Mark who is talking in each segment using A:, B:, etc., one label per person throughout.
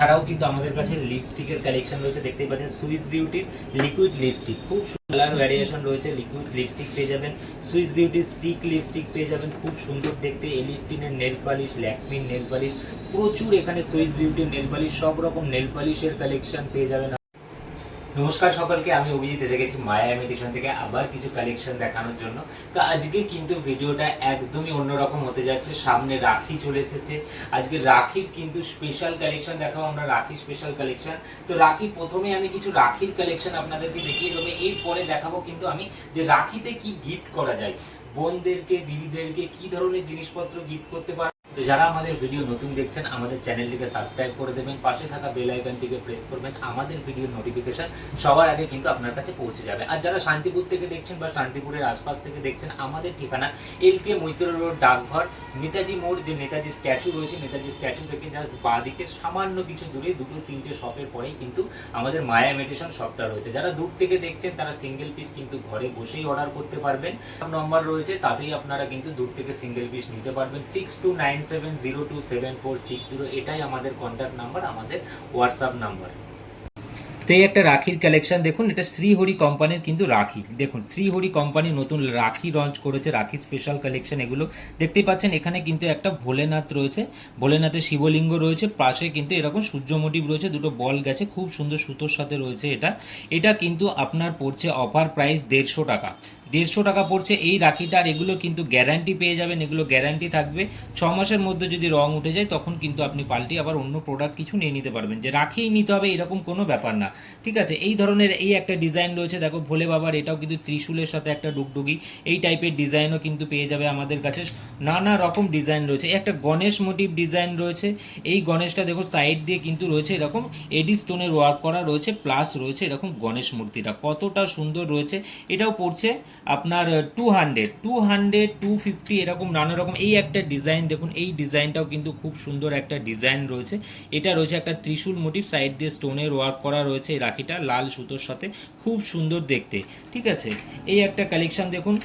A: ছাড়াও কিন্তু আমাদের কাছে লিপস্টিকের কালেকশন রয়েছে, দেখতেই পাচ্ছেন সুইস বিউটির লিকুইড লিপস্টিক খুব কালার ভ্যারিয়েশন রয়েছে লিকুইড লিপস্টিক পেয়ে যাবেন সুইস বিউটির স্টিক লিপস্টিক পেয়ে যাবেন, খুব সুন্দর দেখতে এলিপটিনের নেল পালিশ ল্যাকমির নেল পালিশ প্রচুর এখানে সুইস বিউটির নেল পালিশ সব রকম নেল পালিশের কালেকশন পেয়ে যাবেন নমস্কার সকলকে, আমি অভিজিৎ, এসে গেছি মায়া ইমিটেশন থেকে আবার কিছু কালেকশন দেখানোর জন্য। তো আজকে কিন্তু ভিডিওটা একদমই অন্যরকম হতে যাচ্ছে, সামনে রাখি চলে এসেছে। আজকে রাখির কিন্তু স্পেশাল কালেকশন দেখাবো, আমরা রাখি স্পেশাল কালেকশন তো রাখি, প্রথমে আমি কিছু রাখির কালেকশন আপনাদেরকে দেখিয়ে দেবো। এরপরে দেখাবো কিন্তু আমি যে রাখিতে কি গিফট করা যায়। বোনদেরকে, দিদিদেরকে কি ধরনের জিনিসপত্র গিফট করতে পারে? তো যারা আমাদের ভিডিও নতুন দেখছেন, আমাদের চ্যানেলটিকে সাবস্ক্রাইব করে দেবেন, পাশে থাকা বেল আইকনটিকে প্রেস করবেন, আমাদের ভিডিও নোটিফিকেশন সবার আগে কিন্তু আপনার কাছে পৌঁছে যাবে। আর যারা শান্তিপুর থেকে দেখছেন বা শান্তিপুরের আশপাশ থেকে দেখছেন, আমাদের ঠিকানা এল কে মৈত্র রোড, ডাকঘর। নেতাজি মোড়, যে নেতাজি স্ট্যাচু রয়েছে, নেতাজি স্ট্যাচু থেকে জাস্ট বাঁদিকে সামান্য কিছু দূরে, দুটো তিনটে শপের পরেই কিন্তু আমাদের মায়া মেডিটেশন শপটা রয়েছে। যারা দূর থেকে দেখছেন, তারা সিঙ্গেল পিস কিন্তু ঘরে বসেই অর্ডার করতে পারবেন। নম্বর রয়েছে, তাতেই আপনারা কিন্তু দূর থেকে সিঙ্গেল পিস নিতে পারবেন। Six two nine seven zero two seven four six zero এটাই আমাদের কন্ট্যাক্ট নাম্বার আমাদের হোয়াটসঅ্যাপ নাম্বার তো এই একটা রাখির কালেকশন দেখুন, এটা শ্রীহরি কোম্পানির কিন্তু রাখি। দেখুন, শ্রীহরি কোম্পানি নতুন রাখি লঞ্চ করেছে, রাখি স্পেশাল কালেকশন এগুলো। দেখতেই পাচ্ছেন, এখানে কিন্তু একটা ভোলেনাথ রয়েছে, ভোলেনাথের শিবলিঙ্গ রয়েছে, পাশে কিন্তু এরকম সূর্য মোটিভ রয়েছে, দুটো বল গেছে, খুব সুন্দর সুতোর সাথে রয়েছে এটা। এটা কিন্তু আপনার পড়ছে অফার প্রাইস দেড়শো টাকা। দেড়শো টাকা পড়ছে, এই রাখিটার এগুলো কিন্তু গ্যারান্টি পেয়ে যাবেন, এগুলো গ্যারান্টি থাকবে। ছ মাসের মধ্যে যদি রং উঠে যায়, তখন কিন্তু আপনি পাল্টে আবার অন্য প্রোডাক্ট কিছু নিয়ে নিতে পারবেন। যে রাখিই নিতে হবে, এরকম কোনো ব্যাপার না। ঠিক আছে? এই ধরনের এই একটা ডিজাইন রয়েছে, দেখো ভোলে বাবার, এটাও কিন্তু ত্রিশুলের সাথে একটা ডুগডুগি। এই টাইপের ডিজাইনও কিন্তু পেয়ে যাবে আমাদের কাছে। নানা রকম ডিজাইন রয়েছে। একটা গণেশ মোটিভ ডিজাইন রয়েছে। এই গণেশটা দেখো সাইড দিয়ে কিন্তু রয়েছে এরকম এডি স্টোনের ওয়ার্ক করা রয়েছে প্লাস রয়েছে এরকম গণেশ মূর্তিটা। কতটা সুন্দর রয়েছে। এটাও পড়ছে আপনার two hundred two hundred two fifty এরকম নানা রকম, এই একটা ডিজাইন দেখুন, এই ডিজাইনটাও কিন্তু খুব সুন্দর একটা ডিজাইন রয়েছে। এটা রয়েছে একটা ত্রিশূল মোটিভ সাইড দিয়ে স্টোনের ওয়ার্ক করা রয়েছে এই রাখিটা, লাল সুতোর সাথে, খুব সুন্দর দেখতে। ঠিক আছে? এই একটা কালেকশান দেখুন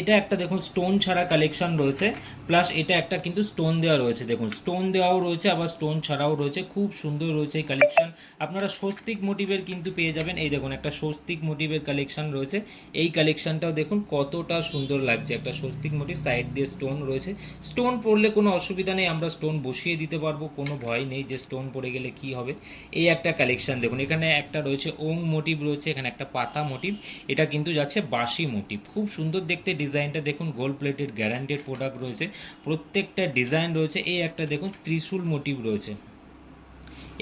A: এটা একটা দেখুন স্টোন ছাড়া কালেকশন রয়েছে প্লাস এটা একটা কিন্তু স্টোন দেওয়া রয়েছে, দেখুন স্টোন দেওয়াও রয়েছে, আবার স্টোন ছাড়াও রয়েছে, খুব সুন্দর রয়েছে এই কালেকশন আপনারা স্বস্তিক মোটিভের কিন্তু পেয়ে যাবেন, এই দেখুন একটা স্বস্তিক মোটিভের কালেকশন রয়েছে, এই কালেকশনটাও দেখুন কতটা সুন্দর লাগছে, একটা স্বস্তিক মোটিভ সাইড দিয়ে স্টোন রয়েছে। স্টোন পড়লে কোনো অসুবিধা নেই, আমরা স্টোন বসিয়ে দিতে পারব, কোনো ভয় নেই যে স্টোন পড়ে গেলে কি হবে। এই একটা কালেকশন দেখুন, এখানে একটা রয়েছে ওং মোটিভ রয়েছে, এখানে একটা পাতা মোটিভ এটা কিন্তু যাচ্ছে বাসি মোটিভ খুব সুন্দর দেখতে ডিজাইনটা দেখুন গোল্ড প্লেটেড গ্যারান্টেড প্রোডাক্ট রয়েছে। প্রত্যেকটা ডিজাইন রয়েছে, এই একটা দেখুন, ত্রিশূল মোটিভ রয়েছে।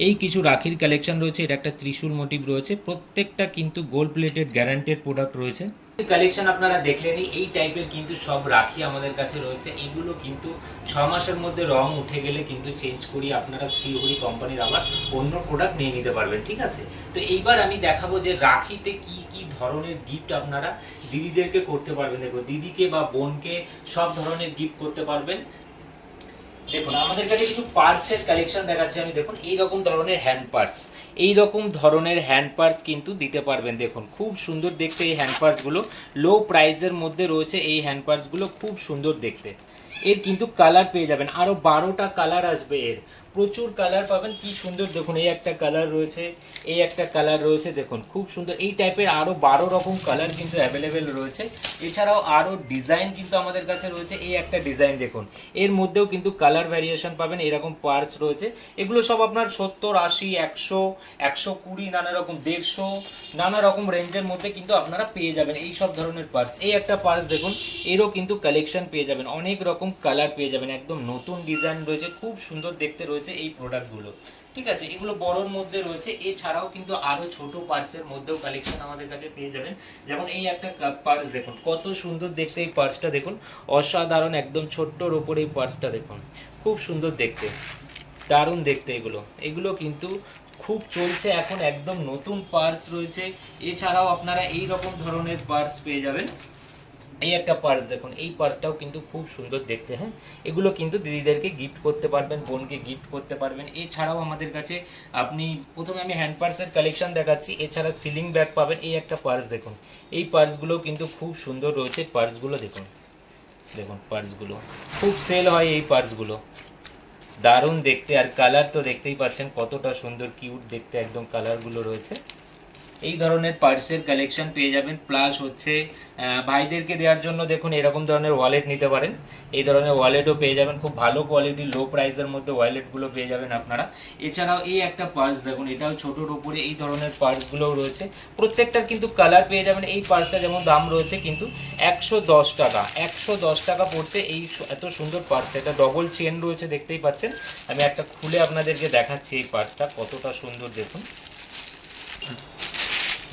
A: এই কিছু রাখির কালেকশন রয়েছে, এটা একটা ত্রিশূল মোটিভ রয়েছে। প্রত্যেকটা কিন্তু গোল্ড প্লেটেড গ্যারান্টেড প্রোডাক্ট রয়েছে। কালেকশন আপনারা দেখলেনই, এই টাইপের কিন্তু সব রাখি আমাদের কাছে রয়েছে। এগুলো কিন্তু ছ মাসের মধ্যে রং উঠে গেলে কিন্তু চেঞ্জ করি আপনারা শ্রীহরি কোম্পানির আবার অন্য প্রোডাক্ট নিয়ে নিতে পারবেন, ঠিক আছে? তো এইবার আমি দেখাবো যে রাখিতে কি কি ধরনের গিফট আপনারা দিদিদেরকে করতে পারবেন। দেখো, দিদিকে বা বোনকে সব ধরনের গিফট করতে পারবেন। দেখুন, আমাদের কাছে কিছু পার্সের কালেকশন দেখাচ্ছি। আমি দেখুন এই রকম ধরনের হ্যান্ড পার্স এই রকম ধরনের হ্যান্ড পার্স কিন্তু দিতে পারবেন। দেখুন, খুব সুন্দর দেখতে এই হ্যান্ড পার্সগুলো লো প্রাইজের মধ্যে রয়েছে এই হ্যান্ড পার্সগুলো খুব সুন্দর দেখতে। এর কিন্তু কালার পেয়ে যাবেন। আরও বারোটা কালার আসবে এর। প্রচুর কালার পাবেন। কি সুন্দর, দেখুন, এই একটা কালার রয়েছে, এই একটা কালার রয়েছে, দেখুন, খুব সুন্দর। এই টাইপের আরও বারো রকম কালার কিন্তু অ্যাভেলেবেল রয়েছে। এছাড়াও আরও ডিজাইন কিন্তু আমাদের কাছে রয়েছে। এই একটা ডিজাইন দেখুন, এর মধ্যেও কিন্তু কালার ভ্যারিয়েশন পাবেন, এরকম পার্স রয়েছে। এগুলো সব আপনার সত্তর, আশি, একশো একশো কুড়ি, নানা রকম, দেড়শো, নানা রকম রেঞ্জের মধ্যে কিন্তু আপনারা পেয়ে যাবেন এই সব ধরনের পার্স এই একটা পার্স দেখুন, এরও কিন্তু কালেকশন পেয়ে যাবেন, অনেক রকম কালার পেয়ে যাবেন, একদম নতুন ডিজাইন রয়েছে, খুব সুন্দর দেখতে রয়েছে। এই প্রোডাক্টগুলো ঠিক আছে? এগুলো বড়র মধ্যে রয়েছে। এছাড়াও কিন্তু আরও ছোট পার্সের মধ্যেও কালেকশন আমাদের কাছে পেয়ে যাবেন। যেমন এই একটা পার্স দেখুন। কত সুন্দর দেখতে এই পার্সটা দেখুন। অসাধারণ একদম ছোট্টর ওপর এই পার্সটা দেখুন। খুব সুন্দর দেখতে। দারুণ দেখতে এগুলো। এগুলো কিন্তু খুব চলছে এখন একদম নতুন পার্স রয়েছে। এছাড়াও আপনারা এই রকম ধরনের পার্স পেয়ে যাবেন। এই একটা পার্স দেখুন, এই পার্সটাও কিন্তু খুব সুন্দর দেখতে হ্যাঁ? এগুলো কিন্তু দিদিদেরকে গিফট করতে পারবেন, বোনকে গিফট করতে পারবেন। এছাড়াও আমাদের কাছে আপনি প্রথমে আমি হ্যান্ড পার্সের কালেকশন দেখাচ্ছি, এছাড়া সিলিং ব্যাগ পাবেন, এই একটা পার্স দেখুন। এই পার্সগুলো কিন্তু খুব সুন্দর রয়েছে পার্সগুলো দেখুন। দেখুন পার্সগুলো খুব সেল হয় এই পার্সগুলো দারুণ দেখতে, আর কালার তো দেখতেই পাচ্ছেন কতটা সুন্দর কিউট দেখতে, একদম কালারগুলো রয়েছে। এই ধরনের পার্সের কালেকশন পেয়ে যাবেন। প্লাস হচ্ছে ভাইদেরকে দেওয়ার জন্য দেখুন এরকম ধরনের ওয়ালেট নিতে পারেন। এই ধরনের ওয়ালেটও পেয়ে যাবেন। খুব ভালো কোয়ালিটির লো প্রাইসের মধ্যে ওয়ালেটগুলো পেয়ে যাবেন আপনারা। এছাড়াও এই একটা পার্স দেখুন, এটাও ছোটোর উপরে এই ধরনের পার্সগুলোও রয়েছে। প্রত্যেকটার কিন্তু কালার পেয়ে যাবেন। এই পার্সটা যেমন দাম রয়েছে, কিন্তু একশো দশ টাকা, একশো দশ টাকা পড়তে এই এত সুন্দর পার্সটা এটা ডবল চেন রয়েছে, দেখতেই পাচ্ছেন। আমি একটা খুলে আপনাদেরকে দেখাচ্ছি এই পার্সটা কতটা সুন্দর দেখুন।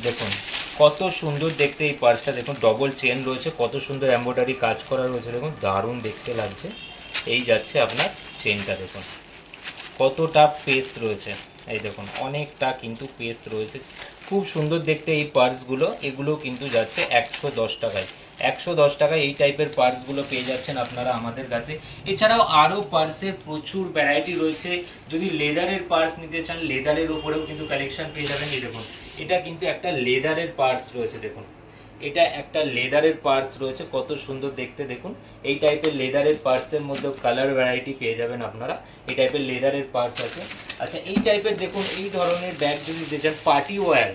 A: দেখুন, কত সুন্দর দেখতে এই পার্সটা। দেখুন ডবল চেন রয়েছে, কত সুন্দর এমব্রয়ডারি কাজ করা রয়েছে। দেখুন, দারুণ দেখতে লাগছে। এই যাচ্ছে আপনার চেনটা দেখুন। কতটা পেস রয়েছে। এই দেখুন, অনেকটা কিন্তু পেস রয়েছে। খুব সুন্দর দেখতে এই পার্সগুলো। এগুলো কিন্তু যাচ্ছে একশো দশ টাকায়। একশো দশ টাকায় এই টাইপের পার্সগুলো পেয়ে যাচ্ছেন আপনারা আমাদের কাছে। এছাড়াও আরও পার্সের প্রচুর ভ্যারাইটি রয়েছে। যদি লেদারের পার্স নিতে চান লেদারের ওপরেও কিন্তু কালেকশন পেয়ে যাবেন। এই দেখুন এটা কিন্তু একটা লেদারের পার্স রয়েছে, দেখুন। এটা একটা লেদারের পার্স রয়েছে, কত সুন্দর দেখতে, দেখুন। এই টাইপের লেদারের পার্সের মধ্যে কালার ভ্যারাইটি পেয়ে যাবেন আপনারা। এই টাইপের লেদারের পার্স আছে। আচ্ছা এই টাইপের দেখুন, এই ধরনের ব্যাগ যদি দিতে চান পার্টি ওয়্যার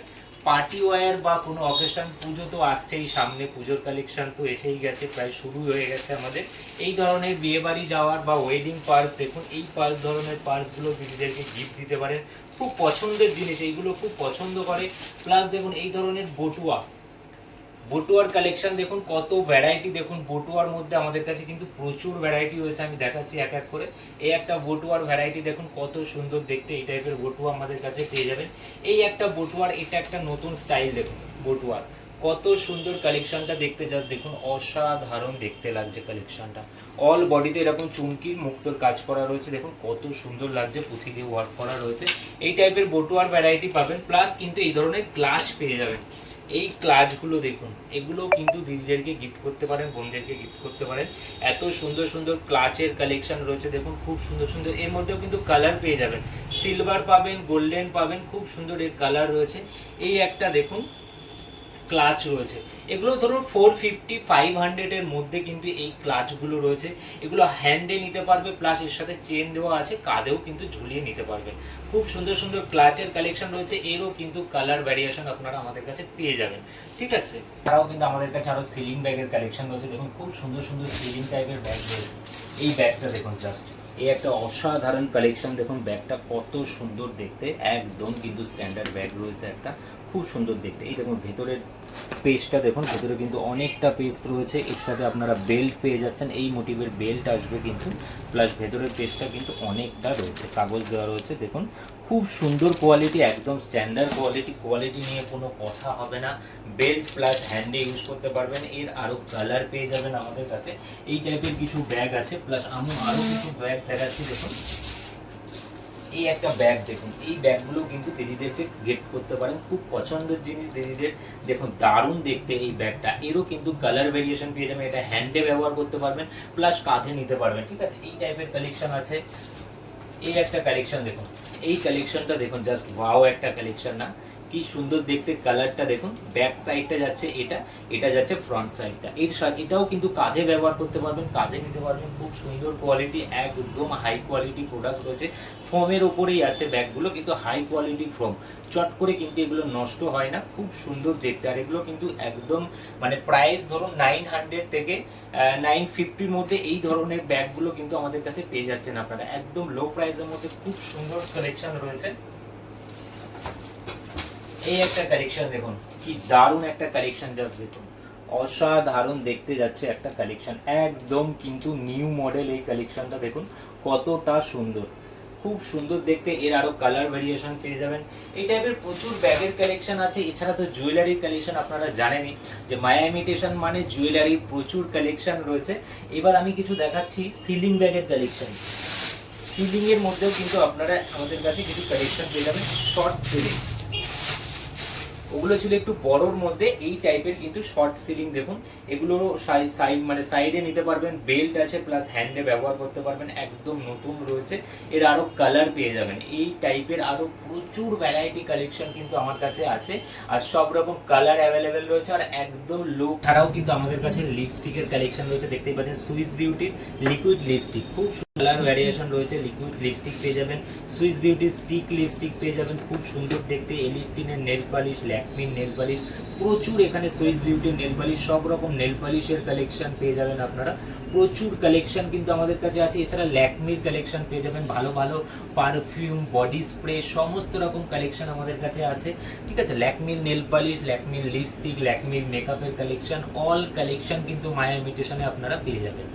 A: পার্টি ওয়্যার বা কোনো অকেশন, পুজো তো আসছেই, সামনে পুজোর কালেকশন তো এসেই গেছে, প্রায় শুরু হয়ে গেছে আমাদের। এই ধরনের বিয়ে বাড়ি যাওয়ার বা ওয়েডিং পার্স দেখুন, এই পার্স ধরনের পার্সগুলো দিদিদেরকে গিফট দিতে পারেন। খুব পছন্দের জিনিস, এইগুলো খুব পছন্দ করে। প্লাস দেখুন, এই ধরনের বটুয়া বটুয়ার কালেকশন দেখুন, কত ভ্যারাইটি দেখুন, বটুয়ার মধ্যে আমাদের কাছে কিন্তু প্রচুর ভ্যারাইটি রয়েছে, আমি দেখাচ্ছি এক এক করে। এই একটা বটুয়ার ভ্যারাইটি দেখুন, কত সুন্দর দেখতে, এই টাইপের বটুয়া আমাদের কাছে পেয়ে যাবেন। এই একটা বটুয়ার, এটা একটা নতুন স্টাইল দেখুন, বটুয়ার। কত সুন্দর কালেকশনটা দেখতে যাস দেখুন, অসাধারণ দেখতে লাগছে কালেকশনটা অল বডিতে এরকম চুমকির মুক্তোর কাজ করা রয়েছে, দেখুন, কত সুন্দর লাগছে, পুঁথি দিয়ে ওয়ার্ক করা রয়েছে। এই টাইপের বটুয়ার ভ্যারাইটি পাবেন প্লাস কিন্তু এই ধরনের ক্লাচ পেয়ে যাবেন। এই ক্লাচগুলো দেখুন এগুলো কিন্তু দিদিদেরকে গিফট করতে পারেন, বোনদেরকে গিফট করতে পারেন। এত সুন্দর সুন্দর ক্লাচের কালেকশন রয়েছে, দেখুন, খুব সুন্দর সুন্দর। এর মধ্যেও কিন্তু কালার পেয়ে যাবেন। সিলভার পাবেন গোল্ডেন পাবেন, খুব সুন্দর এর কালার রয়েছে। এই একটা দেখুন ক্লাচ রয়েছে। এগুলো ধরুন ফোর ফিফটি ফাইভ হান্ড্রেডের মধ্যে কিন্তু এই ক্লাচগুলো রয়েছে। এগুলো হ্যান্ডে নিতে পারবে প্লাস এর সাথে চেন দেওয়া আছে, কাঁধেও কিন্তু ঝুলিয়ে নিতে পারবেন খুব সুন্দর সুন্দর ক্লাচের কালেকশন রয়েছে, এরও কিন্তু কালার ভ্যারিয়েশন আপনারা আমাদের কাছে পেয়ে যাবেন। ঠিক আছে? তারাও কিন্তু আমাদের কাছে আরও সিলিং ব্যাগের কালেকশন রয়েছে। দেখুন, খুব সুন্দর সুন্দর সিলিং টাইপের ব্যাগ রয়েছে। এই ব্যাগটা দেখুন জাস্ট এই একটা অসাধারণ কালেকশন দেখুন ব্যাগটা কত সুন্দর দেখতে। একদম কিন্তু স্ট্যান্ডার্ড ব্যাগ রয়েছে একটা। খুব সুন্দর দেখতে। এই দেখুন, ভেতরের পেজটা দেখুন, ভেতরে কিন্তু অনেকটা পেজ রয়েছে। এর সাথে আপনারা বেল্ট পেয়ে যাচ্ছেন। এই মোটিভের বেল্ট আসবে কিন্তু প্লাস ভেতরের পেজটা কিন্তু অনেকটা রয়েছে। কাগজ দেওয়া রয়েছে, দেখুন। খুব সুন্দর কোয়ালিটি একদম স্ট্যান্ডার্ড কোয়ালিটি কোয়ালিটি নিয়ে কোনো কথা হবে না। বেল্ট প্লাস হ্যান্ডে ইউজ করতে পারবেন। এর আরও কালার পেয়ে যাবেন আমাদের কাছে। এই টাইপের কিছু ব্যাগ আছে প্লাস আমি আরও কিছু ব্যাগ দেখাচ্ছি, দেখুন। এই একটা ব্যাগ দেখুন। এই ব্যাগগুলো কিন্তু দিদিদেরকে গিফট করতে পারেন। খুব পছন্দের জিনিস দিদিদের। দেখুন, দারুণ দেখতে এই ব্যাগটা এরও কিন্তু কালার ভেরিয়েশন পেয়ে যাবেন। এটা হ্যান্ডে ব্যবহার করতে পারবেন প্লাস কাঁধে নিতে পারবেন। ঠিক আছে? এই টাইপের কালেকশন আছে। এই একটা কালেকশন দেখুন। এই কালেকশনটা দেখুন জাস্ট ওয়াও একটা কালেকশন না। কি সুন্দর দেখতে কালারটা দেখুন। ব্যাক সাইডটা যাচ্ছে এটা এটা যাচ্ছে ফ্রন্ট সাইডটা এর এটাও কিন্তু কাঁধে ব্যবহার করতে পারবেন, কাঁধে নিতে পারবেন। খুব সুন্দর কোয়ালিটি একদম হাই কোয়ালিটি প্রোডাক্ট রয়েছে। ফোমের ওপরেই আছে ব্যাগগুলো, কিন্তু হাই কোয়ালিটি ফোম চট করে কিন্তু এগুলো নষ্ট হয় না, খুব সুন্দর দেখতে। আর এগুলো কিন্তু একদম মানে প্রাইস ধরুন নাইন হান্ড্রেড থেকে নাইন ফিফটির মধ্যে এই ধরনের ব্যাগগুলো কিন্তু আমাদের কাছে পেয়ে যাচ্ছেন আপনারা। একদম লো প্রাইসের মধ্যে খুব সুন্দর কালেকশন রয়েছে। এই একটা কালেকশন দেখুন, কি দারুণ একটা কালেকশন জাস্ট দেখুন। অসাধারণ দেখতে যাচ্ছে একটা কালেকশন একদম কিন্তু নিউ মডেল এই কালেকশনটা দেখুন, কতটা সুন্দর। খুব সুন্দর দেখতে, এর আরও কালার ভেরিয়েশন পেয়ে যাবেন। এই টাইপের প্রচুর ব্যাগের কালেকশন আছে, এছাড়া তো জুয়েলারির কালেকশন আপনারা জানেনই, যে মায়া ইমিটেশন মানে জুয়েলারির প্রচুর কালেকশন রয়েছে। এবার আমি কিছু দেখাচ্ছি সিলিং ব্যাগের কালেকশন সিলিং এর মধ্যেও কিন্তু আপনারা আমাদের কাছে কিছু কালেকশন পেয়ে যাবেন শর্ট সিলিং ওগুলো ছিল একটু বড়র মধ্যে, এই টাইপের কিন্তু শর্ট সিলিং দেখুন। এগুলো সাইড মানে সাইডে নিতে পারবেন বেল্ট আছে প্লাস হ্যান্ডে ব্যবহার করতে পারবেন, একদম নতুন রয়েছে। এর আরও কালার পেয়ে যাবেন। এই টাইপের আরও প্রচুর ভ্যারাইটি কালেকশন কিন্তু আমার কাছে আছে, আর সব রকম কালার অ্যাভেলেবেল রয়েছে, আর একদম লো ছাড়াও কিন্তু আমাদের কাছে লিপস্টিকের কালেকশন রয়েছে, দেখতেই পাচ্ছেন সুইস বিউটির লিকুইড লিপস্টিক খুব কালার ভ্যারিয়েশন রয়েছে লিকুইড লিপস্টিক পেয়ে যাবেন সুইস বিউটি স্টিক লিপস্টিক পেয়ে যাবেন, খুব সুন্দর দেখতে এলিকটিনের নেল পালিশ ল্যাকমির নেল পালিশ প্রচুর এখানে সুইস বিউটির নেল পালিশ সব রকম নেল পালিশের কালেকশন পেয়ে যাবেন আপনারা। প্রচুর কালেকশন কিন্তু আমাদের কাছে আছে, এছাড়া ল্যাকমির কালেকশন পেয়ে যাবেন, ভালো ভালো পারফিউম বডি স্প্রে সমস্ত রকম কালেকশন আমাদের কাছে আছে। ঠিক আছে ল্যাকমির নেল পালিশ ল্যাকমির লিপস্টিক ল্যাকমির মেকআপের কালেকশন অল কালেকশন কিন্তু মায়া ইমিটেশনে আপনারা পেয়ে যাবেন।